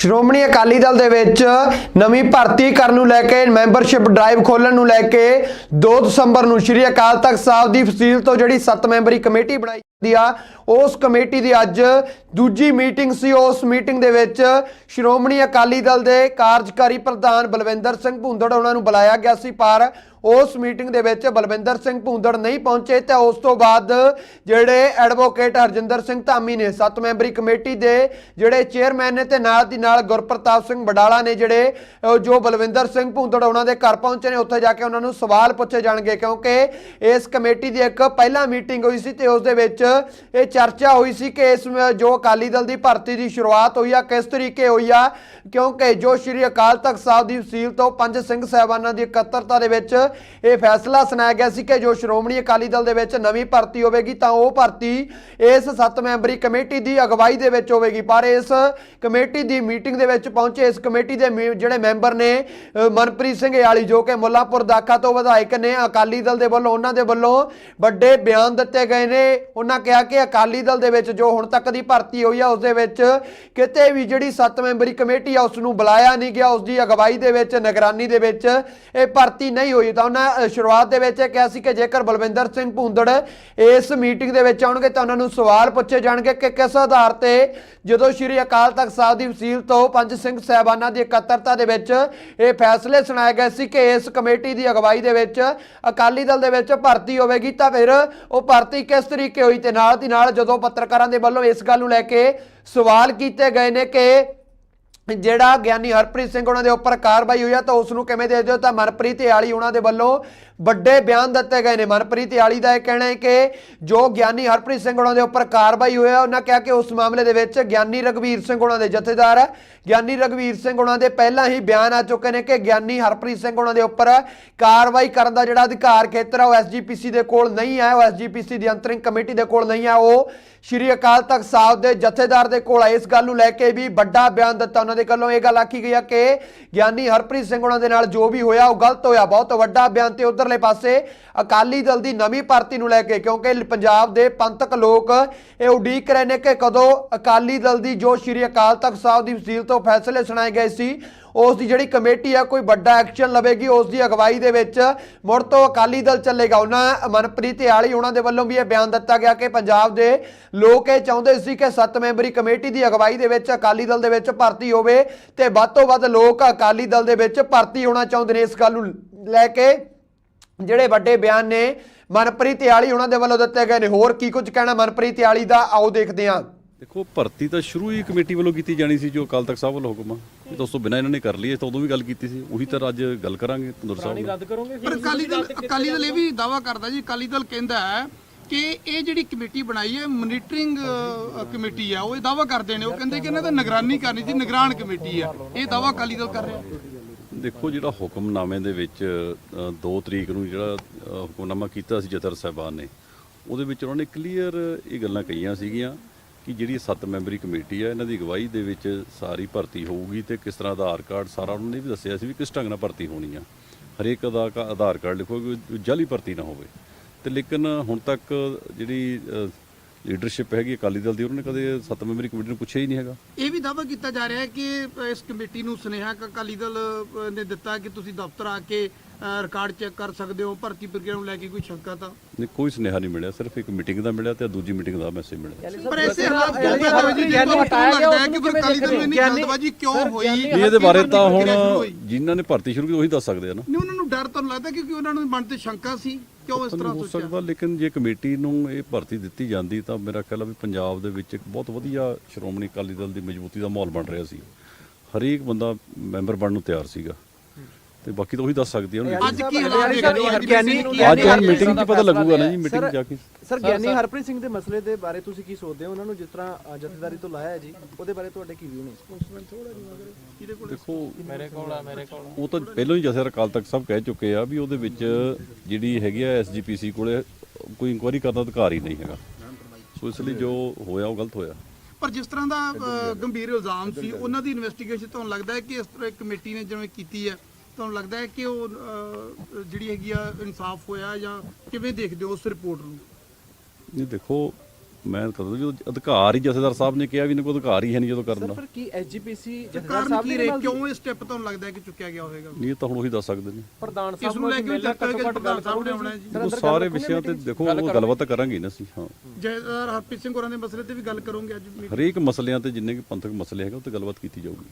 ਸ਼੍ਰੋਮਣੀ ਅਕਾਲੀ ਦਲ ਦੇ ਵਿੱਚ ਨਵੀਂ ਭਰਤੀ ਕਰਨ ਨੂੰ ਲੈ ਕੇ ਮੈਂਬਰਸ਼ਿਪ ਡਰਾਈਵ ਖੋਲਣ ਨੂੰ ਲੈ ਕੇ 2 ਦਸੰਬਰ ਨੂੰ ਸ਼੍ਰੀ ਅਕਾਲ ਤਖਤ ਸਾਹਿਬ ਦੀ ਫਸੀਲ ਤੋਂ ਜਿਹੜੀ 7 ਮੈਂਬਰੀ ਕਮੇਟੀ ਬਣਾਈ ਜਾਂਦੀ ਉਸ ਕਮੇਟੀ ਦੀ ਅੱਜ ਦੂਜੀ ਮੀਟਿੰਗ ਸੀ। ਉਸ ਮੀਟਿੰਗ ਦੇ ਵਿੱਚ ਸ਼੍ਰੋਮਣੀ ਅਕਾਲੀ ਦਲ ਦੇ ਕਾਰਜਕਾਰੀ ਪ੍ਰਧਾਨ ਬਲਵਿੰਦਰ ਸਿੰਘ ਭੁੰਦੜ ਉਹਨਾਂ ਨੂੰ ਬੁਲਾਇਆ ਗਿਆ ਸੀ, ਪਰ ਉਸ ਮੀਟਿੰਗ ਦੇ ਵਿੱਚ ਬਲਵਿੰਦਰ ਸਿੰਘ ਭੁੰਦੜ ਨਹੀਂ ਪਹੁੰਚੇ ਤੇ ਉਸ ਤੋਂ ਬਾਅਦ ਜਿਹੜੇ ਐਡਵੋਕੇਟ ਹਰਜਿੰਦਰ ਸਿੰਘ ਧਾਮੀ ਨੇ, ਸੱਤ ਮੈਂਬਰੀ ਕਮੇਟੀ ਦੇ ਜਿਹੜੇ ਚੇਅਰਮੈਨ ਨੇ ਤੇ ਨਾਲ ਦੀ ਨਾਲ ਗੁਰਪ੍ਰਤਾਪ ਸਿੰਘ ਬਡਾਲਾ ਨੇ ਜਿਹੜੇ ਜੋ ਬਲਵਿੰਦਰ ਸਿੰਘ ਭੁੰਦੜ ਉਹਨਾਂ ਦੇ ਘਰ ਪਹੁੰਚੇ ਨੇ, ਉੱਥੇ ਜਾ ਕੇ ਉਹਨਾਂ ਨੂੰ ਸਵਾਲ ਪੁੱਛੇ ਜਾਣਗੇ ਕਿਉਂਕਿ ਇਸ ਕਮੇਟੀ ਦੀ ਇੱਕ ਪਹਿਲਾ ਮੀਟਿੰਗ ਹੋਈ ਸੀ ਤੇ ਉਸ ਦੇ ਵਿੱਚ ਇਹ ਚਰਚਾ ਹੋਈ ਸੀ ਕਿ ਇਸ ਜੋ ਅਕਾਲੀ ਦਲ ਦੀ ਭਰਤੀ ਦੀ ਸ਼ੁਰੂਆਤ ਹੋਈ ਆ, ਕਿਸ ਤਰੀਕੇ ਹੋਈ ਆ? ਕਿਉਂਕਿ ਜੋ ਸ਼੍ਰੀ ਅਕਾਲ ਤਖਤ ਸਾਹਿਬ ਦੀ ਵਸੀਲ ਤੋਂ ਪੰਜ ਸਿੰਘ ਸਾਹਿਬਾਨਾਂ ਦੀ ਇਕੱਤਰਤਾ ਦੇ ਵਿੱਚ ਇਹ ਫੈਸਲਾ ਸੁਣਾਇਆ ਗਿਆ ਸੀ ਕਿ ਜੋ ਸ਼੍ਰੋਮਣੀ ਅਕਾਲੀ ਦਲ ਦੇ ਵਿੱਚ ਨਵੀਂ ਭਰਤੀ ਹੋਵੇਗੀ, ਤਾਂ ਉਹ ਭਰਤੀ ਇਸ ਸੱਤ ਮੈਂਬਰੀ ਕਮੇਟੀ ਦੀ ਅਗਵਾਈ ਦੇ ਵਿੱਚ ਹੋਵੇਗੀ। ਪਰ ਇਸ ਕਮੇਟੀ ਦੀ ਮੀਟਿੰਗ ਦੇ ਵਿੱਚ ਪਹੁੰਚੇ ਇਸ ਕਮੇਟੀ ਦੇ ਜਿਹੜੇ ਮੈਂਬਰ ਨੇ ਮਨਪ੍ਰੀਤ ਸਿੰਘ ਯਾਲੀ ਜੋ ਕਿ ਮੁੱਲਾਪੁਰ ਦਾਖਾ ਤੋਂ ਵਿਧਾਇਕ ਨੇ, ਅਕਾਲੀ ਦਲ ਦੇ ਵੱਲੋਂ, ਉਹਨਾਂ ਦੇ ਵੱਲੋਂ ਵੱਡੇ ਬਿਆਨ ਦਿੱਤੇ ਗਏ ਨੇ। ਉਹਨਾਂ ਕਿਹਾ ਕਿ ਅਕਾਲੀ ਦਲ ਦੇ ਵਿੱਚ ਜੋ ਹੁਣ ਤੱਕ ਦੀ ਭਰਤੀ ਹੋਈ ਆ, ਉਸ ਦੇ ਵਿੱਚ ਕਿਤੇ ਵੀ ਜਿਹੜੀ ਸੱਤ ਮੈਂਬਰੀ ਕਮੇਟੀ ਆ, ਉਸ ਨੂੰ ਬੁਲਾਇਆ ਨਹੀਂ ਗਿਆ। ਉਸ ਦੀ ਅਗਵਾਈ ਦੇ ਵਿੱਚ, ਨਿਗਰਾਨੀ ਦੇ ਵਿੱਚ ਇਹ ਭਰਤੀ ਨਹੀਂ ਹੋਈ। ਤਾਂ ਉਹਨਾਂ ਸ਼ੁਰੂਆਤ ਦੇ ਵਿੱਚ ਇਹ ਕਿਹਾ ਸੀ ਕਿ ਜੇਕਰ ਬਲਵਿੰਦਰ ਸਿੰਘ ਭੁੰਦੜ ਇਸ ਮੀਟਿੰਗ ਦੇ ਵਿੱਚ ਆਉਣਗੇ, ਤਾਂ ਉਹਨਾਂ ਨੂੰ ਸਵਾਲ ਪੁੱਛੇ ਜਾਣਗੇ ਕਿ ਕਿਸ ਆਧਾਰ ਤੇ ਜਦੋਂ ਸ਼੍ਰੀ ਅਕਾਲ ਤਖਤ ਸਾਹਿਬ ਦੀ ਵਸੀਲ ਤੋਂ ਪੰਜ ਸਿੰਘ ਸਾਹਿਬਾਨਾਂ ਦੀ ਇਕੱਤਰਤਾ ਦੇ ਵਿੱਚ ਇਹ ਫੈਸਲੇ ਸੁਣਾਏ ਗਏ ਸੀ ਕਿ ਇਸ ਕਮੇਟੀ ਦੀ ਅਗਵਾਈ ਦੇ ਵਿੱਚ ਅਕਾਲੀ ਦਲ ਦੇ ਵਿੱਚ ਭਰਤੀ ਹੋਵੇਗੀ, ਤਾਂ ਫਿਰ ਉਹ ਭਰਤੀ ਕਿਸ ਤਰੀਕੇ ਹੋਈ ਤੇ ਨਾਲ ਦੀ ਨਾਲ ਜਦੋਂ ਪੱਤਰਕਾਰਾਂ ਦੇ ਵੱਲੋਂ ਇਸ ਗੱਲ ਨੂੰ ਲੈ ਕੇ ਸਵਾਲ ਕੀਤੇ ਗਏ ਨੇ ਕਿ ਜਿਹੜਾ ਗਿਆਨੀ ਹਰਪ੍ਰੀਤ ਸਿੰਘ ਉਹਨਾਂ ਦੇ ਉੱਪਰ ਕਾਰਵਾਈ ਹੋਈ ਆ, ਤਾਂ ਉਸ ਨੂੰ ਕਿਵੇਂ ਦੇ ਦਿਓ? ਤਾਂ ਮਨਪ੍ਰੀਤ ਯਾਲੀ ਉਹਨਾਂ ਦੇ ਵੱਲੋਂ ਵੱਡੇ ਬਿਆਨ ਦਿੱਤੇ ਗਏ ਨੇ। ਮਨਪ੍ਰੀਤ ਯਾਲੀ ਦਾ ਇਹ ਕਹਿਣਾ ਹੈ ਕਿ ਜੋ ਗਿਆਨੀ ਹਰਪ੍ਰੀਤ ਸਿੰਘ ਉਹਨਾਂ ਦੇ ਉੱਪਰ ਕਾਰਵਾਈ ਹੋਈ ਆ ਉਹਨਾਂ ਕਿਹਾ ਕਿ ਉਸ ਮਾਮਲੇ ਦੇ ਵਿੱਚ ਗਿਆਨੀ ਰਗਵੀਰ ਸਿੰਘ ਉਹਨਾਂ ਦੇ ਜਥੇਦਾਰ ਹੈ ਗਿਆਨੀ ਰਗਵੀਰ ਸਿੰਘ ਉਹਨਾਂ ਦੇ ਪਹਿਲਾਂ ਹੀ ਬਿਆਨ ਆ ਚੁੱਕੇ ਨੇ ਕਿ ਗਿਆਨੀ ਹਰਪ੍ਰੀਤ ਸਿੰਘ ਉਹਨਾਂ ਦੇ ਉੱਪਰ ਕਾਰਵਾਈ ਕਰਨ ਦਾ ਜਿਹੜਾ ਅਧਿਕਾਰ ਖੇਤਰ ਹੈ ਉਹ ਐਸਜੀਪੀਸੀ ਦੇ ਕੋਲ ਨਹੀਂ ਹੈ ਉਹ ਐਸਜੀਪੀਸੀ ਦੀ ਅੰਤਰਿੰਗ ਕਮੇਟੀ ਦੇ ਕੋਲ ਨਹੀਂ ਹੈ ਉਹ ਸ਼੍ਰੀ ਅਕਾਲ ਤਖਤ ਸਾਹਿਬ ਦੇ ਜਥੇਦਾਰ ਦੇ ਕੋਲ ਹੈ ਇਸ ਗੱਲ ਨੂੰ ਲੈ ਕੇ ਵੀ ਵੱਡਾ ਬਿਆਨ ਦਿੱਤਾ ਉਹਨਾਂ ਦੇ ਵੱਲੋਂ ਇਹ ਗੱਲ ਆਖੀ ਗਈ ਆ ਕਿ ਗਿਆਨੀ ਹਰਪ੍ਰੀਤ ਸਿੰਘ ਉਹਨਾਂ ਦੇ ਨਾਲ ਜੋ ਵੀ ਹੋਇਆ, ਉਹ ਗਲਤ ਹੋਇਆ। ਬਹੁਤ ਵੱਡਾ ਬਿਆਨ ਤੇ ਉਧਰਲੇ ਪਾਸੇ ਅਕਾਲੀ ਦਲ ਦੀ ਨਵੀਂ ਭਰਤੀ ਨੂੰ ਲੈ ਕੇ, ਕਿਉਂਕਿ ਪੰਜਾਬ ਦੇ ਪੰਥਕ ਲੋਕ ਇਹ ਉਡੀਕ ਰਹੇ ਨੇ ਕਿ ਕਦੋਂ ਅਕਾਲੀ ਦਲ ਦੀ ਜੋ ਸ਼੍ਰੀ ਅਕਾਲ ਤਖਤ ਸਾਹਿਬ ਦੀ ਵਸੀਲ ਤੋਂ ਫੈਸਲੇ ਸੁਣਾਏ ਗਏ ਸੀ ਉਸ ਦੀ ਜਿਹੜੀ ਕਮੇਟੀ ਆ, ਕੋਈ ਵੱਡਾ ਐਕਸ਼ਨ ਲਵੇਗੀ ਉਸ ਦੀ ਅਗਵਾਈ ਦੇ ਵਿੱਚ। ਮੁੜ ਤੋਂ ਅਕਾਲੀ ਦਲ ਚੱਲੇਗਾ। ਉਹਨਾਂ, ਮਨਪ੍ਰੀਤ ਆਲੀ ਉਹਨਾਂ ਦੇ ਵੱਲੋਂ ਵੀ ਇਹ ਬਿਆਨ ਦਿੱਤਾ ਗਿਆ ਕਿ ਪੰਜਾਬ ਦੇ ਲੋਕ ਇਹ ਚਾਹੁੰਦੇ ਸੀ ਕਿ ਸੱਤ ਮੈਂਬਰੀ ਕਮੇਟੀ ਦੀ ਅਗਵਾਈ ਦੇ ਵਿੱਚ, ਅਕਾਲੀ ਦਲ ਦੇ ਵਿੱਚ ਭਰਤੀ ਹੋਵੇ ਤੇ ਵੱਧ ਤੋਂ ਵੱਧ ਲੋਕ ਅਕਾਲੀ ਦਲ ਦੇ ਵਿੱਚ ਭਰਤੀ ਹੋਣਾ ਚਾਹੁੰਦੇ ਨੇ। ਇਸ ਗੱਲ ਨੂੰ ਲੈ ਕੇ ਜਿਹੜੇ ਵੱਡੇ ਬਿਆਨ ਨੇ, ਮਨਪ੍ਰੀਤ ਆਲੀ ਉਹਨਾਂ ਦੇ ਵੱਲੋਂ ਦਿੱਤੇ ਗਏ ਨੇ। ਹੋਰ ਕੀ ਕੁਝ ਕਹਿਣਾ? ਮਨਪ੍ਰੀਤ ਆਲੀ ਦਾ ਆਓ ਦੇਖਦੇ ਹਾਂ। ਦੇਖੋ ਭਰਤੀ ਤਾਂ ਸ਼ੁਰੂ ਹੀ ਕਮੇਟੀ ਵੱਲੋਂ ਕੀਤੀ ਜਾਣੀ ਸੀ ਜੋ ਅਕਾਲ ਤਖਤ ਸਾਹਿਬ ਵੱਲੋਂ ਹੁਕਮ ਆ। ਇਹ ਤਾਂ ਉਸ ਤੋਂ ਬਿਨਾਂ ਇਹਨਾਂ ਨੇ ਕਰ ਲਈ ਇਹ ਤਾਂ ਉਦੋਂ ਵੀ ਗੱਲ ਕੀਤੀ ਸੀ। ਉਹੀ ਤਾਂ ਅੱਜ ਗੱਲ ਕਰਾਂਗੇ ਤੰਦੁਰ ਸਾਹਿਬ ਨਾਲ। ਪਰ ਅਕਾਲੀ ਦਲ ਅਕਾਲੀ ਦਲ ਇਹ ਵੀ ਦਾਵਾ ਕਰਦਾ ਜੀ ਅਕਾਲੀ ਦਲ ਕਹਿੰਦਾ ਹੈ ਕਿ ਇਹ ਜਿਹੜੀ ਕਮੇਟੀ ਬਣਾਈ ਹੈ ਮੋਨੀਟਰਿੰਗ ਕਮੇਟੀ ਆ ਉਹ ਇਹ ਦਾਵਾ ਕਰਦੇ ਨੇ। ਉਹ ਕਹਿੰਦੇ ਕਿ ਇਹਨਾਂ ਦਾ ਨਿਗਰਾਨੀ ਕਰਨੀ ਸੀ ਨਿਗਰਾਨ ਕਮੇਟੀ ਆ। ਇਹ ਦਾਵਾ ਅਕਾਲੀ ਦਲ ਕਰ ਰਿਹਾ। ਦੇਖੋ ਜਿਹੜਾ ਹੁਕਮਨਾਮੇ ਦੇ ਵਿੱਚ 2 ਤਰੀਕ ਨੂੰ ਜਿਹੜਾ ਅ, ਹੁਕਮਨਾਮਾ ਕੀਤਾ ਸੀ ਜਥਰ ਸਾਹਿਬਾਨ ਨੇ ਉਹਦੇ ਵਿੱਚ ਉਹਨਾਂ ਨੇ ਕਲੀਅਰ ਇਹ ਗੱਲਾਂ ਕਹੀਆਂ ਸੀਗੀਆਂ। ਕਿ ਜਿਹੜੀ ਸੱਤ ਮੈਂਬਰੀ ਕਮੇਟੀ ਆ, ਇਹਨਾਂ ਦੀ ਅਗਵਾਈ ਦੇ ਵਿੱਚ ਸਾਰੀ ਭਰਤੀ ਹੋਊਗੀ ਤੇ ਕਿਸ ਤਰ੍ਹਾਂ ਆਧਾਰ ਕਾਰਡ ਸਾਰਾ ਉਹਨਾਂ ਨੇ ਵੀ ਦੱਸਿਆ ਸੀ ਵੀ ਕਿਸ ਢੰਗ ਨਾਲ ਭਰਤੀ ਹੋਣੀ ਆ। ਹਰੇਕ ਦਾ ਕਾ- ਆਧਾਰ ਕਾਰਡ ਲਿਖੋ ਕਿ ਜਾਲੀ ਭਰਤੀ ਨਾ ਹੋਵੇ। ਤੇ ਲੇਕਿਨ ਹੁਣ ਤੱਕ ਜਿਹੜੀ ਲੀਡਰਸ਼ਿਪ ਹੈਗੀ ਅਕਾਲੀ ਦਲ ਦੀ ਉਹਨਾਂ ਨੇ ਕਦੇ ਸੱਤ ਮੈਂਬਰੀ ਕਮੇਟੀ ਨੂੰ ਪੁੱਛਿਆ ਹੀ ਨਹੀਂ ਹੈਗਾ। ਇਹ ਵੀ ਦਾਵਾ ਕੀਤਾ ਜਾ ਰਿਹਾ ਹੈ ਕਿ ਇਸ ਕਮੇਟੀ ਨੂੰ ਸੁਨੇਹਾ ਕ- ਅਕਾਲੀ ਦਲ ਨੇ ਦਿੱਤਾ ਕਿ ਤੁਸੀਂ ਦਫ਼ਤਰ ਆ ਕੇ ਰਿਕਾਰਡ ਚੈੱਕ ਕਰ ਸਕਦੇ ਹੋ ਭਰਤੀ ਪ੍ਰਕਿਰਿਆ ਨੂੰ ਲੈ ਕੇ ਕੋਈ ਸ਼ੰਕਾ ਤਾਂ? ਨਹੀਂ ਕੋਈ ਸੁਨੇਹਾ ਨਹੀਂ ਮਿਲਿਆ ਸਿਰਫ ਇੱਕ ਮੀਟਿੰਗ ਦਾ ਮਿਲਿਆ ਤੇ ਦੂਜੀ ਮੀਟਿੰਗ ਦਾ ਮੈਸੇਜ ਮਿਲਿਆ। ਪਰ ਐਸੇ ਹਾਲਾਤ ਕਿਉਂ ਹੋਏ ਜੀ ਤੁਹਾਨੂੰ ਲੱਗਦਾ ਹੈ ਕਿ ਫਿਰ ਅਕਾਲੀ ਦਲ ਨੂੰ ਇੰਨੀ ਜਲਦਬਾਜ਼ੀ ਕਿਉਂ ਹੋਈ? ਇਹਦੇ ਬਾਰੇ ਤਾਂ ਹੁਣ। ਜਿਨ੍ਹਾਂ ਨੇ ਭਰਤੀ ਸ਼ੁਰੂ ਕੀਤੀ ਉਹੀ ਦੱਸ ਸਕਦੇ ਆ ਨਾ। ਨਹੀਂ ਉਹਨਾਂ ਨੂੰ ਡਰ ਤੁਹਾਨੂੰ ਲੱਗਦਾ ਕਿਉਂਕਿ ਉਹਨਾਂ ਨੂੰ ਮਨ ਤੇ ਸ਼ੰਕਾ ਸੀ ਕਿਉਂ ਇਸ ਤਰ੍ਹਾਂ ਹੋ ਸੋਚਿਆ? ਸਕਦਾ ਲੇਕਿਨ ਜੇ ਕਮੇਟੀ ਨੂੰ ਇਹ ਭਰਤੀ ਦਿੱਤੀ ਜਾਂਦੀ ਤਾਂ ਮੇਰਾ ਖਿਆਲ ਆ ਵੀ ਪੰਜਾਬ ਦੇ ਵਿੱਚ ਇੱਕ ਬਹੁਤ ਵਧੀਆ ਸ਼੍ਰੋਮਣੀ ਅਕਾਲੀ ਦਲ ਦੀ ਮਜ਼ਬੂਤੀ ਦਾ ਮਾਹੌਲ ਬਣ ਰਿਹਾ ਸੀ। ਹਰੇਕ ਬੰਦਾ ਮੈਂਬਰ ਬਣਨ ਨੂੰ ਤਿਆਰ ਸੀਗਾ। ਤੇ ਬਾਕੀ ਤਾਂ ਉਹੀ ਦੱਸ ਸਕਦੀ ਆ ਉਹਨੂੰ ਅੱਜ ਕੀ ਹਾਲਾਤ ਗਿਆਨੀ- ਮੀਟਿੰਗ ਕੀ ਹੈ? ਅੱਜ ਹੁਣ ਮੀਟਿੰਗ 'ਚ ਪਤਾ ਲੱਗੂਗਾ ਨਾ ਜੀ ਮੀਟਿੰਗ ਜਾ ਕੇ। ਸਰ ਗਿਆਨੀ ਹਰਪ੍ਰੀਤ ਸਿੰਘ ਦੇ ਮਸਲੇ ਦੇ ਬਾਰੇ ਤੁਸੀਂ ਕੀ ਸੋਚਦੇ ਹੋ? ਉਹਨਾਂ ਨੂੰ ਜਿਸ ਤਰ੍ਹਾਂ ਜਥੇਦਾਰੀ ਤੋਂ ਲਾਇਆ ਹੈ ਜੀ ਉਹਦੇ ਬਾਰੇ ਤੁਹਾਡੇ ਕੀ ਵਿਊ ਨੇ? ਦੇਖੋ ਮੇਰੇ ਕੋਲ ਆ ਮੇਰੇ ਕੋਲ ਉਹ ਤਾਂ ਪਹਿਲਾਂ ਹੀ ਜਥੇਦਾਰ ਅਕਾਲ ਤਖਤ ਸਾਹਿਬ ਕਹਿ ਚੁੱਕੇ ਆ ਵੀ ਉਹਦੇ ਵਿੱਚ ਜਿਹੜੀ ਹੈਗੀ ਆ ਐਸਜੀਪੀਸੀ ਕੋਲੇ ਕੋਈ ਇਨਕੁਆਇਰੀ ਕਰਨ ਦਾ ਅਧਿਕਾਰ ਹੀ ਨਹੀਂ ਹੈਗਾ। ਸੋ ਇਸ ਲਈ ਜੋ ਹੋਇਆ ਉਹ ਗਲਤ ਹੋਇਆ। ਪਰ ਜਿਸ ਤਰ੍ਹਾਂ ਦਾ ਗੰਭੀਰ ਇਲਜ਼ਾਮ ਸੀ ਉਹਨਾਂ ਦੀ ਇਨਵੈਸਟੀਗੇਸ਼ਨ ਤੁਹਾਨੂੰ ਲੱਗਦਾ ਹੈ ਕਿ ਇਸ ਤਰ੍ਹਾਂ ਇੱਕ ਕਮੇਟੀ ਨੇ ਜਿਵੇਂ ਕੀਤੀ ਹੈ ਤੁਹਾਨੂੰ ਲੱਗਦਾ ਹੈ ਕਿ ਉਹ ਜਿਹੜੀ ਹੈਗੀ ਆ ਇਨਸਾਫ ਹੋਇਆ ਜਾਂ ਕਿਵੇਂ ਦੇਖਦੇ ਹੋ ਉਸ ਰਿਪੋਰਟ ਨੂੰ? ਨਹੀਂ ਦੇਖੋ ਮੈਂ ਕਦੋਂ ਜਦੋਂ ਅਧਿਕਾਰ ਹੀ ਜਥੇਦਾਰ ਸਾਹਿਬ ਨੇ ਕਿਹਾ ਵੀ ਇਹਨਾਂ ਕੋਲ ਅਧਿਕਾਰ ਹੀ ਹੈ ਨਹੀਂ ਜਦੋਂ ਕਰਨ। ਦਾ ਪਰ ਕੀ ਐਸਜੀਪੀਸੀ ਜਥੇਦਾਰ ਕਾਰਨ ਸਾਹਿਬ ਕੀ ਨਾਲ ਕਿਉਂ ਇਹ ਸਟੈਪ ਤੁਹਾਨੂੰ ਲੱਗਦਾ ਹੈ ਕਿ ਚੁੱਕਿਆ ਗਿਆ ਹੋਵੇਗਾ? ਨਹੀਂ ਇਹ ਤਾਂ ਹੁਣ ਉਹੀ ਦੱਸ ਸਕਦੇ ਨੇ। ਪ੍ਰਧਾਨ ਇਸ ਨੂੰ ਲੈ ਕੇ ਪ੍ਰਧਾਨ ਸਾਹਿਬ ਨੇ ਆਉਣਾ ਹੈ ਜੀ। ਉਹ ਸਾਰੇ ਵਿਸ਼ਿਆਂ ਤੇ ਦੇਖੋ ਉਹ ਗੱਲਬਾਤ ਤਾਂ ਕਰਾਂਗੇ ਨਾ ਅਸੀਂ ਹਾਂ। ਜੈਦਾਰ ਹਰਪ੍ਰੀਤ ਸਿੰਘ ਹੋਰਾਂ ਦੇ ਮਸਲੇ ਤੇ ਵੀ ਗੱਲ ਕਰੋਗੇ ਅੱਜ? ਹਰੇਕ ਮਸਲਿਆਂ ਤੇ ਜਿੰਨੇ ਕਿ ਪੰਥਕ ਮਸਲੇ ਹੈਗੇ ਉਹ ਤੇ ਗੱਲਬਾਤ ਕੀਤੀ ਜਾਊਗੀ।